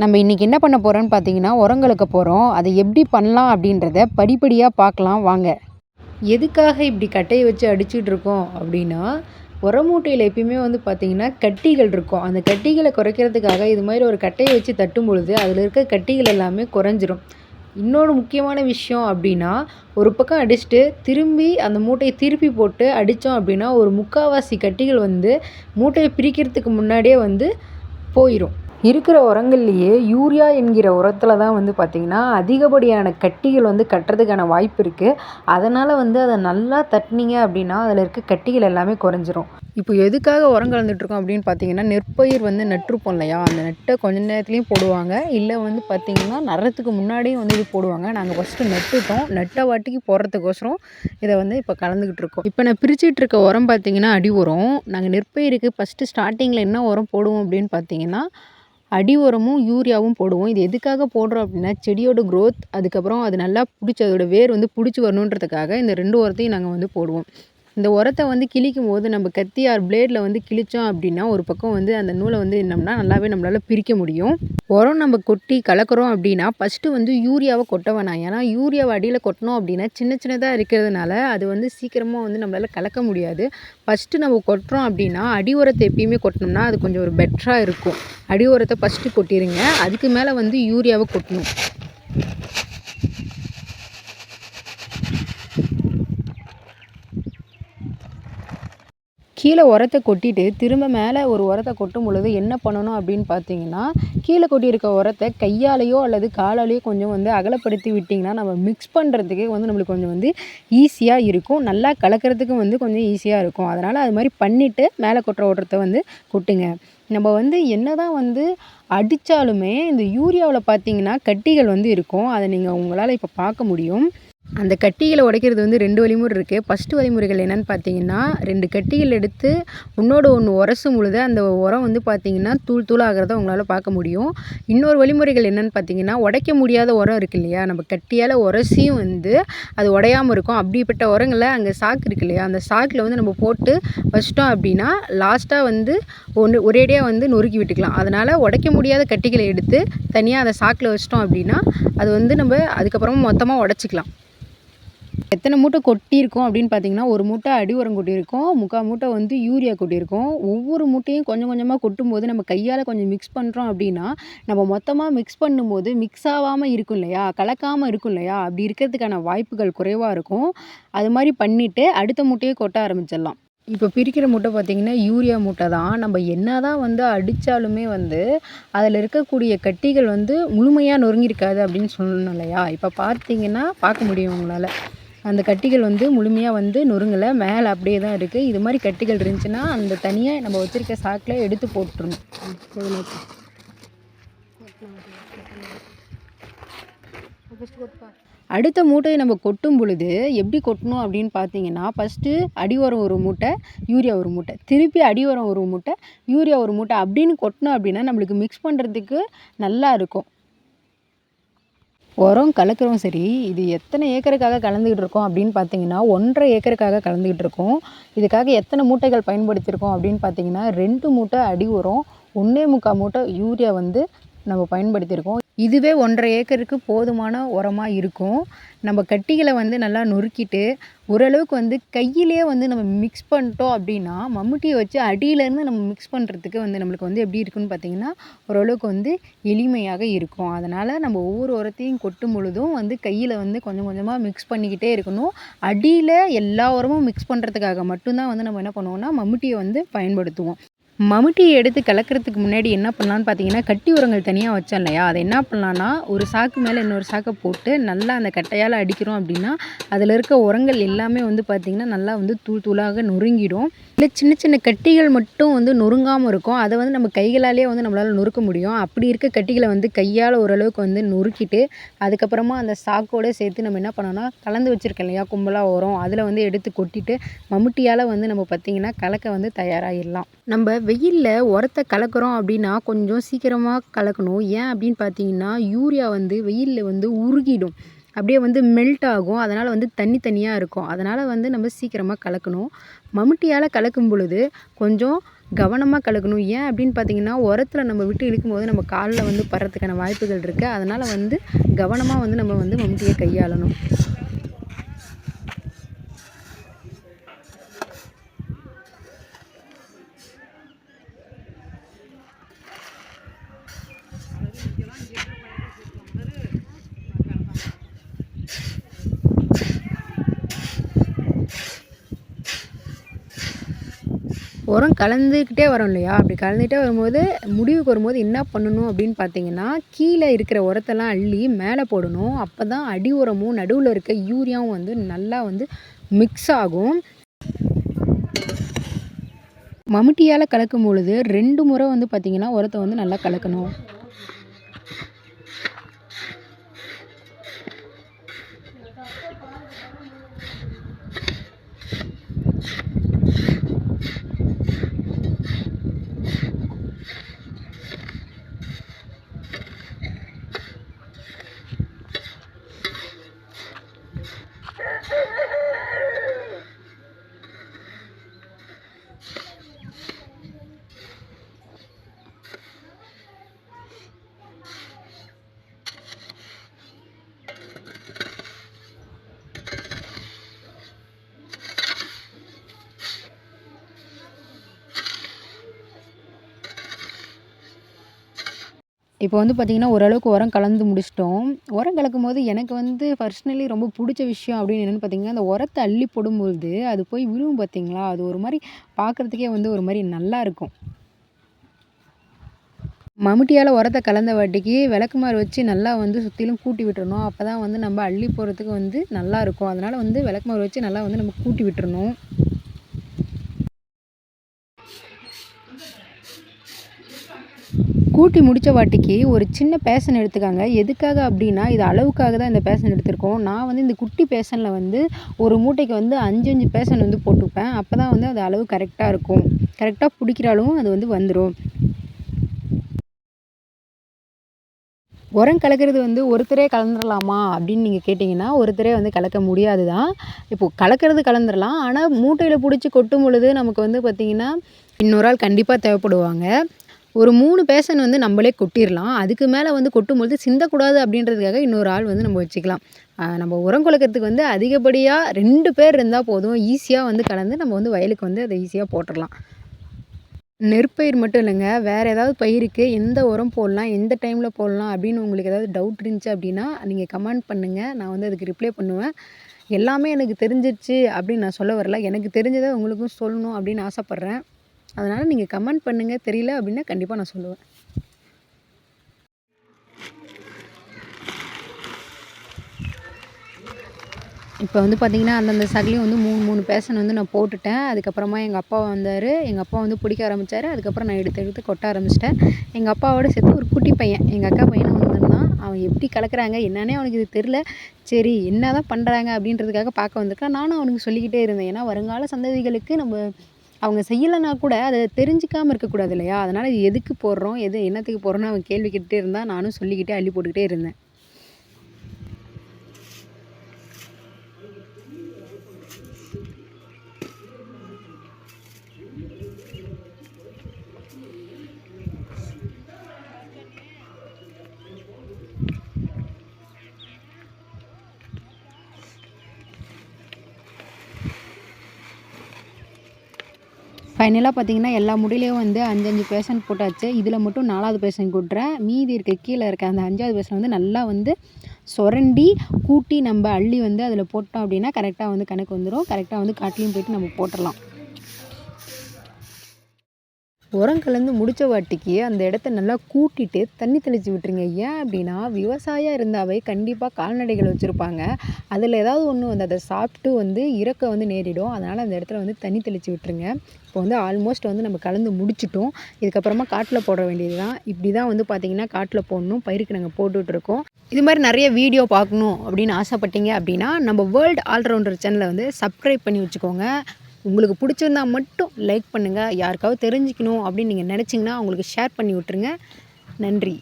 நம்ம இன்றைக்கி என்ன பண்ண போகிறோன்னு பார்த்தீங்கன்னா உரங்களுக்கு போகிறோம் அதை எப்படி பண்ணலாம் அப்படின்றத படிப்படியாக பார்க்கலாம் வாங்க. எதுக்காக இப்படி கட்டையை வச்சு அடிச்சுட்டு இருக்கோம் அப்படின்னா உரமூட்டையில் எப்பயுமே வந்து பார்த்திங்கன்னா கட்டிகள் இருக்கும். அந்த கட்டிகளை குறைக்கிறதுக்காக இது மாதிரி ஒரு கட்டையை வச்சு தட்டும் பொழுது அதில் இருக்க கட்டிகள் எல்லாமே குறைஞ்சிரும். இன்னொரு முக்கியமான விஷயம் அப்படின்னா ஒரு பக்கம் அடிச்சுட்டு திரும்பி அந்த மூட்டையை திருப்பி போட்டு அடித்தோம் அப்படின்னா ஒரு முக்கால்வாசி கட்டிகள் வந்து மூட்டையை பிரிக்கிறதுக்கு முன்னாடியே வந்து போயிடும் இருக்கிற உரங்கள்லேயே யூரியா என்கிற உரத்தில் தான் வந்து பார்த்திங்கன்னா அதிகப்படியான கட்டிகள் வந்து கட்டுறதுக்கான வாய்ப்பு இருக்குது அதனால் வந்து அதை நல்லா தட்டினீங்க அப்படின்னா அதில் இருக்க கட்டிகள் எல்லாமே குறைஞ்சிரும். இப்போ எதுக்காக உரம் கலந்துட்ருக்கோம் அப்படின்னு பார்த்தீங்கன்னா நெற்பயிர் வந்து நட்டுருப்போம் இல்லையா? அந்த நெட்டை கொஞ்ச நேரத்துலையும் போடுவாங்க. இல்லை வந்து பார்த்திங்கன்னா நடுறதுக்கு முன்னாடியும் வந்து இது போடுவாங்க. நாங்கள் ஃபஸ்ட்டு நட்டுட்டோம். நட்ட வாட்டிக்கு போடுறதுக்கோசரம் இதை வந்து இப்போ கலந்துக்கிட்டு இருக்கோம். இப்போ நான் பிரிச்சுட்டு இருக்க உரம் பார்த்தீங்கன்னா அடி உரம். நாங்கள் நெற்பயிருக்கு ஃபஸ்ட்டு ஸ்டார்டிங்கில் என்ன உரம் போடுவோம் அப்படின்னு பார்த்தீங்கன்னா அடி உரமும் யூரியாவும் போடுவோம். இது எதுக்காக போடுறோம் அப்படின்னா செடியோட க்ரோத் அதுக்கப்புறம் அது நல்லா பிடிச்சி அதோடய வேர் வந்து பிடிச்சி வரணுன்றதுக்காக இந்த ரெண்டு உரத்தையும் நாங்கள் வந்து போடுவோம். இந்த உரத்தை வந்து கிழிக்கும் போது நம்ம கத்தி ஆர் பிளேடில் வந்து கிழித்தோம் அப்படின்னா ஒரு பக்கம் வந்து அந்த நூலை வந்து என்னம்னா நல்லாவே நம்மளால் பிரிக்க முடியும். உரம் நம்ம கொட்டி கலக்கிறோம் அப்படின்னா ஃபஸ்ட்டு வந்து யூரியாவை கொட்ட வேணாம். ஏன்னா யூரியாவை அடியில் கொட்டினோம் அப்படின்னா சின்ன சின்னதாக இருக்கிறதுனால அது வந்து சீக்கிரமாக வந்து நம்மளால் கலக்க முடியாது. ஃபஸ்ட்டு நம்ம கொட்டுறோம் அப்படின்னா அடி உரத்தை எப்பயுமே கொட்டினோம்னா அது கொஞ்சம் ஒரு பெட்டராக இருக்கும். அடி உரத்தை ஃபஸ்ட்டு கொட்டிடுங்க அதுக்கு மேலே வந்து யூரியாவை கொட்டணும். கீழே உரத்த கொட்டிட்டு திரும்ப மேலே ஒரு உரத்த கொட்டும் பொழுது என்ன பண்ணணும் அப்படின்னு பார்த்தீங்கன்னா கீழே கொட்டியிருக்க உரத்தை கையாலேயோ அல்லது காலாலேயோ கொஞ்சம் வந்து அகலப்படுத்தி விட்டிங்கன்னா நம்ம மிக்ஸ் பண்ணுறதுக்கே வந்து நம்மளுக்கு கொஞ்சம் வந்து ஈஸியாக இருக்கும். நல்லா கலக்கிறதுக்கும் வந்து கொஞ்சம் ஈஸியாக இருக்கும். அதனால் அது மாதிரி பண்ணிவிட்டு மேலே கொட்டுற ஓட்டத்தை வந்து கொட்டுங்க. நம்ம வந்து என்ன தான் வந்து அடித்தாலுமே இந்த யூரியாவில் பார்த்தீங்கன்னா கட்டிகள் வந்து இருக்கும். அதை நீங்கள் உங்களால் இப்போ பார்க்க முடியும். அந்த கட்டிகளை உடைக்கிறது வந்து ரெண்டு வழிமுறை இருக்குது ஃபஸ்ட்டு வழிமுறைகள் என்னென்னு பார்த்தீங்கன்னா ரெண்டு கட்டிகள் எடுத்து ஒன்றோட ஒன்று உரசும் பொழுது அந்த உரம் வந்து பார்த்தீங்கன்னா தூள் தூளாகிறத உங்களால் பார்க்க முடியும். இன்னொரு வழிமுறைகள் என்னென்னு பார்த்தீங்கன்னா உடைக்க முடியாத உரம் இருக்கு இல்லையா? நம்ம கட்டியால் உரசியும் வந்து அது உடையாமல் இருக்கும். அப்படிப்பட்ட உரங்களை அங்கே சாக்கு இருக்கு இல்லையா? அந்த சாக்கில் வந்து நம்ம போட்டு வச்சிட்டோம் அப்படின்னா லாஸ்ட்டாக வந்து ஒன்று ஒரேடியாக வந்து நொறுக்கி விட்டுக்கலாம். அதனால் உடைக்க முடியாத கட்டிகளை எடுத்து தனியாக அதை சாக்கில் வச்சிட்டோம் அப்படின்னா அது வந்து நம்ம அதுக்கப்புறமா மொத்தமாக உடச்சிக்கலாம். எத்தனை மூட்டை கொட்டியிருக்கோம் அப்படின்னு பார்த்தீங்கன்னா ஒரு மூட்டை அடி உரம் கொட்டியிருக்கோம் முக்கால் மூட்டை வந்து யூரியா கொட்டியிருக்கோம். ஒவ்வொரு மூட்டையும் கொஞ்சம் கொஞ்சமாக கொட்டும்போது நம்ம கையால் கொஞ்சம் மிக்ஸ் பண்ணுறோம் அப்படின்னா நம்ம மொத்தமாக மிக்ஸ் பண்ணும்போது மிக்ஸ் ஆகாமல் இருக்கும் இல்லையா? கலக்காமல் இருக்கும் இல்லையா? அப்படி இருக்கிறதுக்கான வாய்ப்புகள் குறைவாக இருக்கும். அது மாதிரி பண்ணிவிட்டு அடுத்த மூட்டையை கொட்ட ஆரம்பிச்சிடலாம். இப்போ பிரிக்கிற மூட்டை பார்த்திங்கன்னா யூரியா மூட்டை தான். நம்ம என்ன தான் வந்து அடித்தாலுமே வந்து அதில் இருக்கக்கூடிய கட்டிகள் வந்து முழுமையாக நொறுங்கியிருக்காது அப்படின்னு சொல்லணும் இல்லையா? இப்போ பார்த்தீங்கன்னா பார்க்க முடியும் உங்களால். அந்த கட்டிகள் வந்து முழுமையாக வந்து நொறுங்கலை. மேலே அப்படியே தான் இருக்குது இது மாதிரி கட்டிகள் இருந்துச்சுன்னா அந்த தனியாக நம்ம வச்சுருக்க சாக்கில் எடுத்து போட்டுருணும் அடுத்த மூட்டையை நம்ம கொட்டும் பொழுது எப்படி கொட்டணும் அப்படின்னு பார்த்தீங்கன்னா ஃபஸ்ட்டு அடி உரம் ஒரு மூட்டை யூரியா ஒரு மூட்டை. திருப்பி அடி உரம் ஒரு மூட்டை யூரியா ஒரு மூட்டை அப்படின்னு கொட்டினோம் அப்படின்னா நம்மளுக்கு மிக்ஸ் பண்ணுறதுக்கு நல்லா இருக்கும். உரம் கலக்கிறோம் சரி இது எத்தனை ஏக்கருக்காக கலந்துக்கிட்டு இருக்கோம் அப்படின்னு பார்த்தீங்கன்னா ஒன்றரை ஏக்கருக்காக கலந்துக்கிட்டு இருக்கோம். இதுக்காக எத்தனை மூட்டைகள் பயன்படுத்தியிருக்கோம் அப்படின்னு பார்த்தீங்கன்னா ரெண்டு மூட்டை அடி உரம் ஒன்றே முக்கால் மூட்டை யூரியா வந்து நம்ம பயன்படுத்தியிருக்கோம். இதுவே ஒன்றரை ஏக்கருக்கு போதுமான உரமாக இருக்கும். நம்ம கட்டிகளை வந்து நல்லா நொறுக்கிட்டு ஓரளவுக்கு வந்து கையிலே வந்து நம்ம மிக்ஸ் பண்ணிட்டோம் அப்படின்னா மம்முட்டியை வச்சு அடியிலேருந்து நம்ம மிக்ஸ் பண்ணுறதுக்கு வந்து நம்மளுக்கு வந்து எப்படி இருக்குன்னு பார்த்தீங்கன்னா ஓரளவுக்கு வந்து எளிமையாக இருக்கும். அதனால் நம்ம ஒவ்வொரு உரத்தையும் கொட்டும் பொழுதும் வந்து கையில் வந்து கொஞ்சம் கொஞ்சமாக மிக்ஸ் பண்ணிக்கிட்டே இருக்கணும். அடியில் எல்லா உரமும் மிக்ஸ் பண்ணுறதுக்காக மட்டும்தான் வந்து நம்ம என்ன பண்ணுவோம்னா மம்முட்டியை வந்து பயன்படுத்துவோம். மம்முட்டியை எடுத்து கலக்கிறதுக்கு முன்னாடி என்ன பண்ணலான்னு பார்த்தீங்கன்னா கட்டி உரங்கள் தனியாக வச்சோம் இல்லையா? அதை என்ன பண்ணலான்னா ஒரு சாக்கு மேலே இன்னொரு சாக்கை போட்டு நல்லா அந்த கட்டையால் அடிக்கிறோம் அப்படின்னா அதில் இருக்க உரங்கள் எல்லாமே வந்து பார்த்திங்கன்னா நல்லா வந்து தூள் தூளாக நொறுங்கிடும். இல்லை சின்ன சின்ன கட்டிகள் மட்டும் வந்து நொறுங்காமல் இருக்கும். அதை வந்து நம்ம கைகளாலே வந்து நம்மளால் நொறுக்க முடியும். அப்படி இருக்க கட்டிகளை வந்து கையால் ஓரளவுக்கு வந்து நொறுக்கிட்டு அதுக்கப்புறமா அந்த சாக்கோடு சேர்த்து நம்ம என்ன பண்ணோம்னா கலந்து வச்சுருக்கோம் இல்லையா? கும்பலாக உரம். அதில் வந்து எடுத்து கொட்டிட்டு மம்முட்டியால் வந்து நம்ம பார்த்திங்கன்னா கலக்க வந்து தயாராகிடலாம். நம்ம வெயிலில் உரத்த கலக்கிறோம் அப்படின்னா கொஞ்சம் சீக்கிரமாக கலக்கணும். ஏன் அப்படின்னு பார்த்தீங்கன்னா யூரியா வந்து வெயிலில் வந்து உருகிடும். அப்படியே வந்து மெல்ட் ஆகும். அதனால் வந்து தண்ணி தண்ணியாக இருக்கும். அதனால் வந்து நம்ம சீக்கிரமாக கலக்கணும். மம்முட்டியால் கலக்கும் பொழுது கொஞ்சம் கவனமாக கலக்கணும். ஏன் அப்படின்னு பார்த்தீங்கன்னா உரத்தில் நம்ம விட்டு இழுக்கும்போது நம்ம காலில் வந்து படுறதுக்கான வாய்ப்புகள் இருக்குது அதனால் வந்து கவனமாக வந்து நம்ம வந்து மம்முட்டியை கையாளணும். உரம் கலந்துக்கிட்டே வரோம் இல்லையா? அப்படி கலந்துக்கிட்டே வரும்போது முடிவுக்கு வரும்போது என்ன பண்ணணும் அப்படின்னு பார்த்தீங்கன்னா கீழே இருக்கிற உரத்தெல்லாம் அள்ளி மேலே போடணும். அப்போ தான் அடி உரமும் நடுவில் இருக்க யூரியாவும் வந்து நல்லா வந்து மிக்ஸ் ஆகும். மம்முட்டியால் கலக்கும் பொழுது ரெண்டு முறை வந்து பார்த்திங்கன்னா உரத்தை வந்து நல்லா கலக்கணும். இப்போ வந்து பார்த்திங்கன்னா ஓரளவுக்கு உரம் கலந்து முடிச்சிட்டோம். உரம் கலக்கும் போது எனக்கு வந்து பர்சனலி ரொம்ப பிடிச்ச விஷயம் அப்படின்னு என்னென்னு பார்த்தீங்கன்னா அந்த உரத்தை அள்ளி போடும்பொழுது அது போய் விழுவும் பார்த்தீங்களா அது ஒரு மாதிரி பார்க்குறதுக்கே வந்து ஒரு மாதிரி நல்லா இருக்கும். மம்முட்டியால் உரத்தை கலந்த வாட்டிக்கு விளக்குமாறு வச்சு நல்லா வந்து சுற்றிலும் கூட்டி விட்டுறணும். அப்போ தான் வந்து நம்ம அள்ளி போகிறதுக்கு வந்து நல்லாயிருக்கும் அதனால் வந்து விளக்குமாறு வச்சு நல்லா வந்து நம்ம கூட்டி விட்டுறணும். கூட்டி முடித்த வாட்டிக்கு ஒரு சின்ன பேசன் எடுத்துக்காங்க. எதுக்காக அப்படின்னா இது அளவுக்காக தான் இந்த பேசன் எடுத்திருக்கோம். நான் வந்து இந்த குட்டி பேசனில் வந்து ஒரு மூட்டைக்கு வந்து அஞ்சு அஞ்சு பேசன் வந்து போட்டுப்பேன். அப்போ தான் வந்து அது அளவு கரெக்டாக இருக்கும். கரெக்டாக பிடிக்கிறாலும் அது வந்து வந்துடும் உரம் கலக்கிறது வந்து ஒருத்தரே கலந்துடலாமா அப்படின்னு நீங்கள் கேட்டிங்கன்னா ஒருத்தரே வந்து கலக்க முடியாது தான் இப்போது கலக்கிறது கலந்துடலாம் ஆனால் மூட்டையில் பிடிச்சி கொட்டும் பொழுது நமக்கு வந்து பார்த்திங்கன்னா இன்னொரு ஆள் கண்டிப்பாக தேவைப்படுவாங்க. ஒரு மூணு பேஷன் வந்து நம்மளே கொட்டிடலாம் அதுக்கு மேலே வந்து கொட்டும்பொழுது சிந்தக்கூடாது அப்படின்றதுக்காக இன்னொரு ஆள் வந்து நம்ம வச்சுக்கலாம். நம்ம உரம் குலைக்கிறதுக்கு வந்து அதிகப்படியாக ரெண்டு பேர் இருந்தால் போதும். ஈஸியாக வந்து கலந்து நம்ம வந்து வயலுக்கு வந்து அதை ஈஸியாக போட்டுடலாம் நெற்பயிர் மட்டும் இல்லைங்க. வேறு ஏதாவது பயிருக்கு எந்த உரம் போடலாம் எந்த டைமில் போடலாம் அப்படின்னு உங்களுக்கு ஏதாவது டவுட் இருந்துச்சு அப்படின்னா நீங்கள் கமெண்ட் பண்ணுங்கள் நான் வந்து அதுக்கு ரிப்ளை பண்ணுவேன். எல்லாமே எனக்கு தெரிஞ்சிருச்சு அப்படின்னு நான் சொல்ல வரல. எனக்கு தெரிஞ்சதை உங்களுக்கும் சொல்லணும் அப்படின்னு ஆசைப்பட்றேன். அதனால் நீங்கள் கமெண்ட் பண்ணுங்கள் தெரியல அப்படின்னா கண்டிப்பாக நான் சொல்லுவேன். இப்போ வந்து பார்த்திங்கன்னா அந்தந்த சகலையும் வந்து மூணு மூணு பேசன் வந்து நான் போட்டுட்டேன். அதுக்கப்புறமா எங்கள் அப்பா வந்தார். எங்கள் அப்பா வந்து பிடிக்க ஆரம்பித்தார் அதுக்கப்புறம் நான் எடுத்து எடுத்து கொட்ட ஆரம்பிச்சிட்டேன். எங்கள் அப்பாவோட சேர்த்து ஒரு குட்டி பையன். எங்கள் அக்கா பையனும் வந்திருந்தான். அவன் எப்படி கலக்கிறாங்க என்னன்னே அவனுக்கு இது தெரில சரி என்ன தான் பண்ணுறாங்க அப்படின்றதுக்காக பார்க்க வந்திருக்கான். நானும் அவனுக்கு சொல்லிக்கிட்டே இருந்தேன். ஏன்னா வருங்கால சந்ததிகளுக்கு நம்ம அவங்க செய்யலைன்னா கூட அதை தெரிஞ்சிக்காமல் இருக்கக்கூடாது இல்லையா? அதனால் எதுக்கு போடுறோம்? எது என்னத்துக்கு போடுறோன்னு அவன் கேள்வி கேட்டுகிட்டே இருந்தால் நானும் சொல்லிக்கிட்டே அள்ளி போட்டுக்கிட்டே இருந்தேன். ஃபைனலாக பார்த்தீங்கன்னா எல்லா முடியிலையும் வந்து அஞ்சு அஞ்சு பேஷண்ட் போட்டாச்சு. இதில் மட்டும் நாலாவது பேஷண்ட் கொட்டுறேன். மீதி இருக்க கீழே இருக்க அந்த அஞ்சாவது பேஷண்ட் வந்து நல்லா வந்து சுரண்டி கூட்டி நம்ம அள்ளி வந்து அதில் போட்டோம் அப்படின்னா கரெக்டாக வந்து கணக்கு வந்துடும் கரெக்டாக வந்து காட்டிலையும் போய்ட்டு நம்ம போட்டுடலாம் உரம் கலந்து முடித்த வாட்டிக்கு அந்த இடத்த நல்லா கூட்டிட்டு தண்ணி தெளித்து விட்டுருங்க. ஏன் அப்படின்னா விவசாயம் இருந்தாவே கண்டிப்பாக கால்நடைகள் வச்சுருப்பாங்க. அதில் ஏதாவது ஒன்று வந்து அதை சாப்பிட்டு வந்து இறக்க வந்து நேரிடும். அதனால் அந்த இடத்துல வந்து தண்ணி தெளித்து விட்டுருங்க. இப்போ வந்து ஆல்மோஸ்ட் வந்து நம்ம கலந்து முடிச்சிட்டோம். இதுக்கப்புறமா காட்டில் போட வேண்டியது தான் இப்படி தான் வந்து பார்த்திங்கன்னா காட்டில் போடணும் பயிருக்கு நாங்கள் போட்டுட்ருக்கோம் இது மாதிரி நிறைய வீடியோ பார்க்கணும் அப்படின்னு ஆசைப்பட்டீங்க அப்படின்னா நம்ம வேர்ல்டு ஆல்ரவுண்டர் சேனலை வந்து சப்ஸ்கிரைப் பண்ணி வச்சுக்கோங்க. உங்களுக்கு பிடிச்சிருந்தா மட்டும் லைக் பண்ணுங்கள் யாருக்காவது தெரிஞ்சுக்கணும் அப்படின்னு நீங்கள் நினச்சிங்கன்னா அவங்களுக்கு ஷேர் பண்ணி விட்ருங்க நன்றி.